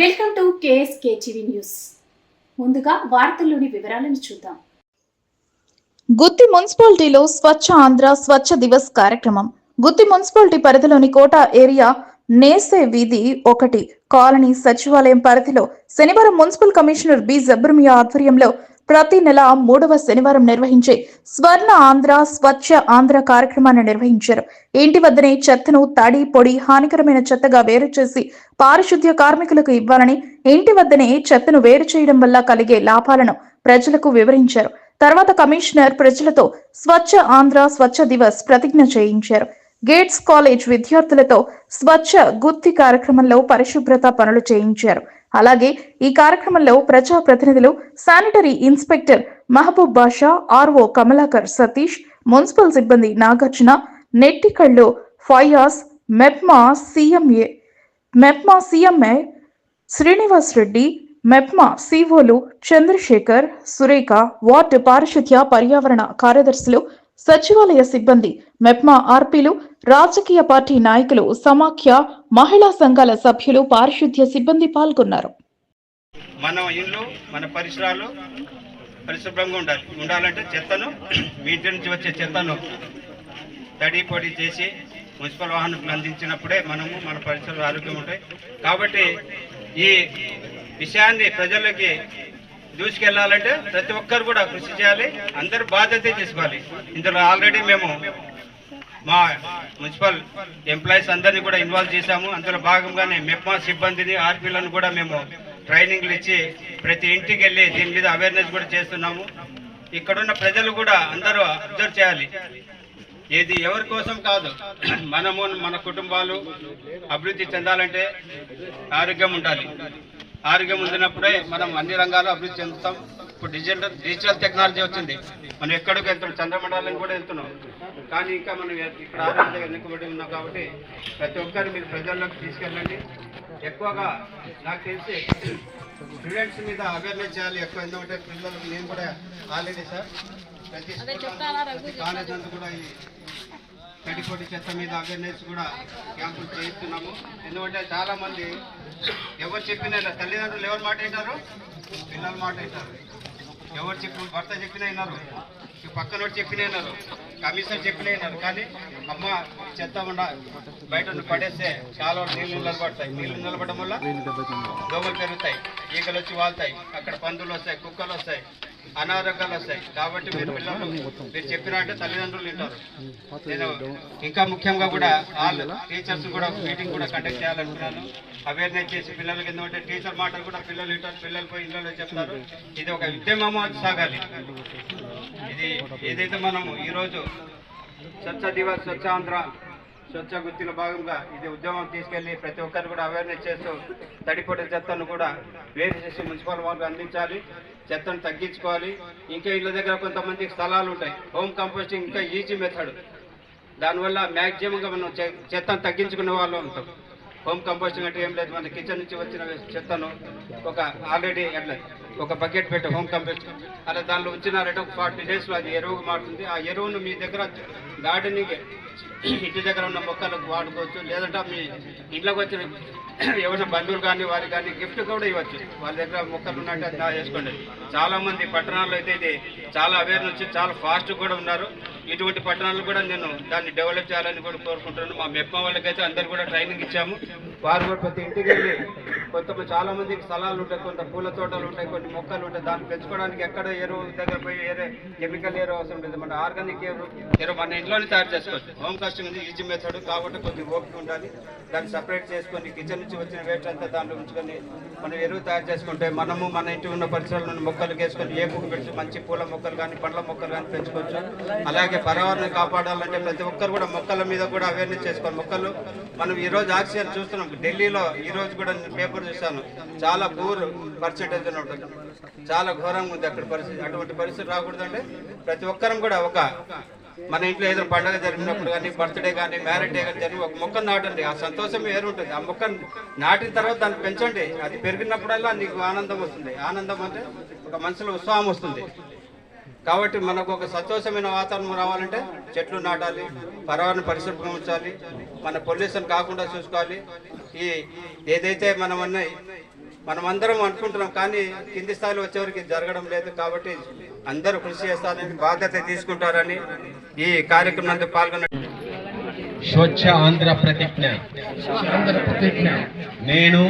Welcome to KSK TV news. ముందుగా వార్తల్లోని వివరాలను చూద్దాం. గుత్తి మున్సిపాలిటీలో స్వచ్ఛ ఆంధ్ర స్వచ్ఛ దివస్ కార్యక్రమం. గుత్తి మున్సిపాలిటీ పరిధిలోని కోట ఏరియా నేసే వీధి ఒకటి. కాలనీ సచివాలయం పరిధిలో శనివారం మున్సిపల్ కమిషనర్ బి. జబ్రమియా ఆధ్వర్యంలో ప్రతి నెల మూడవ శనివారం నిర్వహించే స్వర్ణ ఆంధ్ర స్వచ్ఛ ఆంధ్ర కార్యక్రమాన్ని నిర్వహించారు. ఇంటి వద్దనే చెత్తను తడి పొడి హానికరమైన చెత్తగా వేరు చేసి పారిశుద్ధ్య కార్మికులకు ఇవ్వాలని ఇంటి వద్దనే చెత్తను వేరు చేయడం వల్ల కలిగే లాభాలను ప్రజలకు వివరించారు. తర్వాత కమిషనర్ ప్రజలతో స్వచ్ఛ ఆంధ్ర స్వచ్ఛ దివస్ ప్రతిజ్ఞ చేయించారు. గేట్స్ కాలేజ్ విద్యార్థులతో స్వచ్ఛ గుత్తి కార్యక్రమంలో పరిశుభ్రత పనులు చేయించారు. అలాగే ఈ కార్యక్రమంలో ప్రజా ప్రతినిధులు sanitary inspector Mahaboob Basha RO Kamalakar Satish municipal సిబ్బంది నాగార్జున నెట్టికళ్ళు ఫయాస్ మెప్మా సీఎంఏ మెప్మా సీఎంఏ శ్రీనివాస్ రెడ్డి మెప్మా సిఓలు చంద్రశేఖర్ సురేఖ వార్డు పారిశుద్ధ్య పర్యావరణ కార్యదర్శులు సచివాలయ సిబ్బంది మెప్మా ఆర్పీలు రాజకీయ పార్టీ నాయకులు సమాఖ్య మహిళా సంఘాల సభ్యులు పారిశుద్ధ్య సిబ్బంది పాల్గొన్నారు. మన ఇల్లు మన పరిసరాలు పరిశుభ్రంగా ఉండాలి. ఉండాలంటే చెత్తను మీ ఇంటి నుంచి వచ్చే చెత్తను తడి పొడి చేసి మున్సిపల్ వాహనం అందించినప్పుడే మనము మన పరిసరాలు ఆరోగ్యం ఉంటాయి. కాబట్టి ఈ విషయాన్ని ప్రజలకి దూసుకెళ్ళాలంటే ప్రతి ఒక్కరు కూడా కృషి చేయాలి అందరూ బాధ్యత తీసుకోవాలి. ఇందులో ఆల్రెడీ మేము మా మున్సిపల్ ఎంప్లాయీస్ అందరినీ కూడా ఇన్వాల్వ్ చేశాము. అందులో భాగంగానే మెప్మా సిబ్బందిని ఆర్పీలను కూడా మేము ట్రైనింగ్లు ఇచ్చి ప్రతి ఇంటికి వెళ్ళి దీని మీద అవేర్నెస్ కూడా చేస్తున్నాము. ఇక్కడున్న ప్రజలు కూడా అందరూ అబ్జర్వ్ చేయాలి. ఏది ఎవరి కోసం కాదు మనము మన కుటుంబాలు అభివృద్ధి చెందాలంటే ఆరోగ్యం ఉండాలి. ఆరోగ్యం ఉండినప్పుడే మనం అన్ని రంగాల్లో అభివృద్ధి చెందుతాం. ఇప్పుడు డిజిటల్ డిజిటల్ టెక్నాలజీ వచ్చింది. మనం ఎక్కడికి వెళ్తున్నాం? చంద్రమండలం కూడా వెళ్తున్నాం. కానీ ఇంకా మనం ఇక్కడ ఆరోగ్యం వెనుకబడి ఉన్నాం కాబట్టి ప్రతి ఒక్కరు మీరు ప్రజల్లోకి తీసుకెళ్ళండి. ఎక్కువగా నాకు తెలిసి స్టూడెంట్స్ మీద అవేర్నెస్ చేయాలి. ఎక్కువ ఎందుకంటే పిల్లలకు నేను కూడా ఆల్రెడీ సార్ ప్రతి కాలేజ్ అంతా కూడా ఈ తడిపొడి చెత్త మీద అవేర్నెస్ కూడా క్యాంపులు చేయిస్తున్నాము. ఎందుకంటే చాలా మంది ఎవరు చెప్పినా తల్లిదండ్రులు ఎవరు మాట వింటారు? పిల్లల మాట వింటారు. ఎవరు చెప్పిన భర్త చెప్పినా విన్నారు ఈ పక్కన వాడు చెప్పినా విన్నారు కమిషనర్ చెప్పినా విన్నారు కానీ అమ్మ చెత్త ఉండ బయట పడేస్తే చాలా నీళ్ళు నిలబడతాయి. నీళ్ళు నిలబడడం వల్ల దోమలు పెరుగుతాయి. ఈగలు వచ్చి వాళ్తాయి. అక్కడ పందులు వస్తాయి కుక్కలు వస్తాయి. అనారోగ్యాలు వస్తాయి. కాబట్టి మీరు పిల్లలు మీరు చెప్పినట్టే తల్లిదండ్రులు వింటారు. నేను ఇంకా ముఖ్యంగా కూడా వాళ్ళు టీచర్స్ కూడా మీటింగ్ కూడా కండక్ట్ చేయాలనుకున్నాను. అవేర్నెస్ చేసి పిల్లలకి ఎందుకంటే టీచర్ మాటలు కూడా పిల్లలు వింటారు పిల్లలు పోయి ఇళ్ళలో చెప్తారు. ఇది ఒక ఉద్యమం సాగాలి. ఇది ఏదైతే మనము ఈరోజు స్వచ్ఛ దివస్ స్వచ్ఛ ఆంధ్ర స్వచ్ఛ గుర్తిలో భాగంగా ఇది ఉద్యమం తీసుకెళ్ళి ప్రతి ఒక్కరు కూడా అవేర్నెస్ చేస్తూ తడిపొడి చెత్తను కూడా వేరు చేసి మున్సిపల్ వాళ్ళకు అందించాలి. చెత్తను తగ్గించుకోవాలి. ఇంకా ఇళ్ళ దగ్గర కొంతమందికి స్థలాలు ఉంటాయి. హోమ్ కంపోస్టింగ్ ఇంకా ఈజీ మెథడ్ దానివల్ల మ్యాక్సిమంగా మనం చెత్తను తగ్గించుకునే వాళ్ళు ఉంటాం. హోమ్ కంపోస్టింగ్ అంటే ఏం లేదు. మన కిచెన్ నుంచి వచ్చిన చెత్తను ఒక ఆల్రెడీ అట్లా ఒక బకెట్ పెట్టి హోమ్ కంపోస్టింగ్ అలా దానిలో ఉంచినారంటే ఒక ఫార్టీ డేస్లో అది ఎరువుగా మారుతుంది. ఆ ఎరువును మీ దగ్గర గార్డెనింగ్ ఇంటి దగ్గర ఉన్న మొక్కలకు వాడుకోవచ్చు లేదంటే మీ ఇంట్లోకి వచ్చిన ఎవరైనా బంధువులు కానీ వారికి కానీ గిఫ్ట్ కూడా ఇవ్వచ్చు. వాళ్ళ దగ్గర మొక్కలు ఉన్నట్టు అది చేసుకోండి. చాలామంది పట్టణాల్లో అయితే ఇది చాలా అవేర్నెస్ వచ్చి చాలా ఫాస్ట్ కూడా ఉన్నారు. ఇటువంటి పట్టణాలు కూడా నేను దాన్ని డెవలప్ చేయాలని కూడా కోరుకుంటున్నాను. మా మెప్ప వాళ్ళకైతే అందరు కూడా ట్రైనింగ్ ఇచ్చాము. వారు కూడా ప్రతి ఇంటికి వెళ్ళి కొంతమంది చాలా మందికి స్థలాలు ఉంటాయి కొంత పూల తోటలు ఉంటాయి కొన్ని మొక్కలు ఉంటాయి. దాన్ని పెంచుకోవడానికి ఎక్కడ ఎరువు దగ్గర పోయి వేరే కెమికల్ ఎరువు అవసరం లేదు మన ఆర్గానిక్ ఎరువు ఎరువు మన ఇంట్లోనే తయారు చేసుకోవచ్చు. హోమ్ కాస్టింగ్ ఉంది ఈజీ మెథడ్ కాబట్టి కొద్దిగా ఓపిక ఉండాలి. దాన్ని సపరేట్ చేసుకొని కిచెన్ నుంచి వచ్చిన వేస్ట్ అంతా దాంట్లో ఉంచుకొని మనం ఎరువు తయారు చేసుకుంటే మనము మన ఇంటి ఉన్న పరిసరాల నుండి మొక్కలు వేసుకొని ఏ పువ్వు పెట్టి మంచి పూల మొక్కలు కానీ పండ్ల మొక్కలు కానీ పెంచుకోవచ్చు. అలాగే పర్యావరణం కాపాడాలంటే ప్రతి ఒక్కరు కూడా మొక్కల మీద కూడా అవేర్నెస్ చేసుకోవాలి. మొక్కలు మనం ఈ రోజు ఆక్సిజన్ చూస్తున్నాం. ఢిల్లీలో ఈరోజు కూడా పేపర్ పేపర్ చూశాను. చాలా పూర్ పరిస్థితి ఉంటుంది. చాలా ఘోరంగా ఉంది అక్కడ పరిస్థితి. అటువంటి పరిస్థితి రాకూడదండి. ప్రతి ఒక్కరం కూడా ఒక మన ఇంట్లో ఏదో పండుగ జరిగినప్పుడు కానీ బర్త్డే కానీ మ్యారేజ్ డే కానీ జరిగి ఒక మొక్క నాటండి. ఆ సంతోషం వేరు ఉంటుంది. ఆ మొక్క నాటిన తర్వాత దాన్ని పెంచండి. అది పెరిగినప్పుడల్లా నీకు ఆనందం వస్తుంది. ఆనందం అంటే ఒక మనసులో ఉత్సాహం వస్తుంది. కాబట్టి మనకు ఒక సంతోషమైన వాతావరణం రావాలంటే చెట్లు నాటాలి పర్యావరణ పరిశుభ్రంగా ఉంచాలి మన పొల్యూషన్ కాకుండా చూసుకోవాలి. ఈ ఏదైతే మనం అన్న మనం అందరం అనుకుంటున్నాం కానీ కింది స్థాయిలో వచ్చేవరకు జరగడం లేదు కాబట్టి అందరూ కృషి చేస్తారని బాధ్యత తీసుకుంటారని ఈ కార్యక్రమం పాల్గొన్న స్వచ్ఛ ఆంధ్ర ప్రతిజ్ఞ. నేను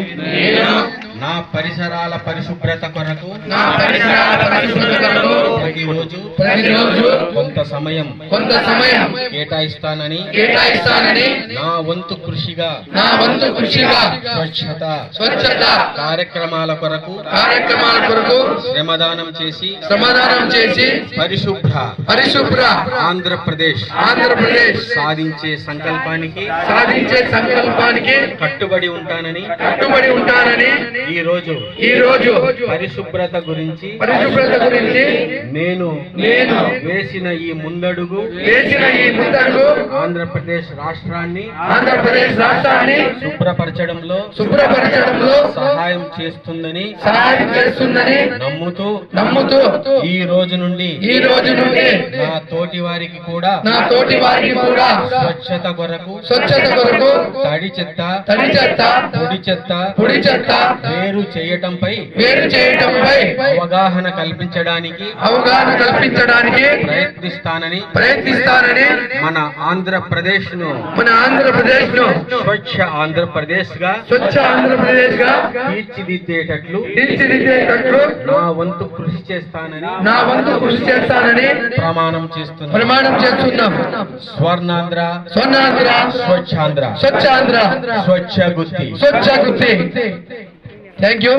నా పరిసరాల పరిశుభ్రత కొరకు నా పరిసరాల పరిశుభ్రత కొరకు ప్రతిరోజు ప్రతిరోజు కొంత సమయం కొంత సమయం కేటాయిస్తానని కేటాయిస్తానని నా వంతు కృషిగా నా వంతు కృషిగా స్వచ్ఛత స్వచ్ఛత కార్యక్రమాల కొరకు కార్యక్రమాల కొరకు శ్రమదానం చేసి శ్రమదానం చేసి పరిశుభ్ర పరిశుభ్ర ఆంధ్రప్రదేశ్ ఆంధ్రప్రదేశ్ సాధించే సంకల్పానికి సాధించే సంకల్పానికి కట్టుబడి ఉంటానని కట్టుబడి ఉంటానని ఈ రోజు ఈ రోజు పరిశుభ్రత గురించి పరిశుభ్రత గురించి నేను నేను వేసిన ఈ ముందడుగు వేసిన ఈ ముందడుగు ఆంధ్రప్రదేశ్ రాష్ట్రాన్ని ఆంధ్రప్రదేశ్ రాష్ట్రాన్ని శుభ్రపరచడంలో శుభ్రపరచడంలో సహాయం చేస్తుందని సహాయం చేస్తుందని నమ్ముతూ నమ్ముతూ ఈ రోజు నుండి ఈ రోజు నుండి నా తోటి వారికి కూడా నా తోటి వారికి కూడా స్వచ్ఛత కొరకు స్వచ్ఛత కొరకు తడి చెత్త తడి చెత్త పొడి చెత్త పొడి చెత్త వేరు చేయటంపై వేరు చేయటంపై అవగాహన కల్పించడానికి అవగాహన కల్పించడానికి ప్రయత్నిస్తానని ప్రయత్నిస్తానని మన ఆంధ్రప్రదేశ్ను మన ఆంధ్రప్రదేశ్ను స్వచ్ఛ ఆంధ్రప్రదేశ్గా స్వచ్ఛ ఆంధ్రప్రదేశ్గా తీర్చిదిద్దేటట్లు. తీర్చిదిద్దేటట్లు. నా వంతు కృషి చేస్తానని. నా వంతు కృషి చేస్తానని ప్రమాణం చేస్తున్నా ప్రమాణం చేస్తున్నాం. స్వర్ణాంధ్ర. స్వర్ణాంధ్ర. స్వచ్ఛాంధ్ర. స్వచ్ఛాంధ్ర. స్వచ్ఛ గుత్తి స్వచ్ఛ గుర్తి థ్యాంక్ యూ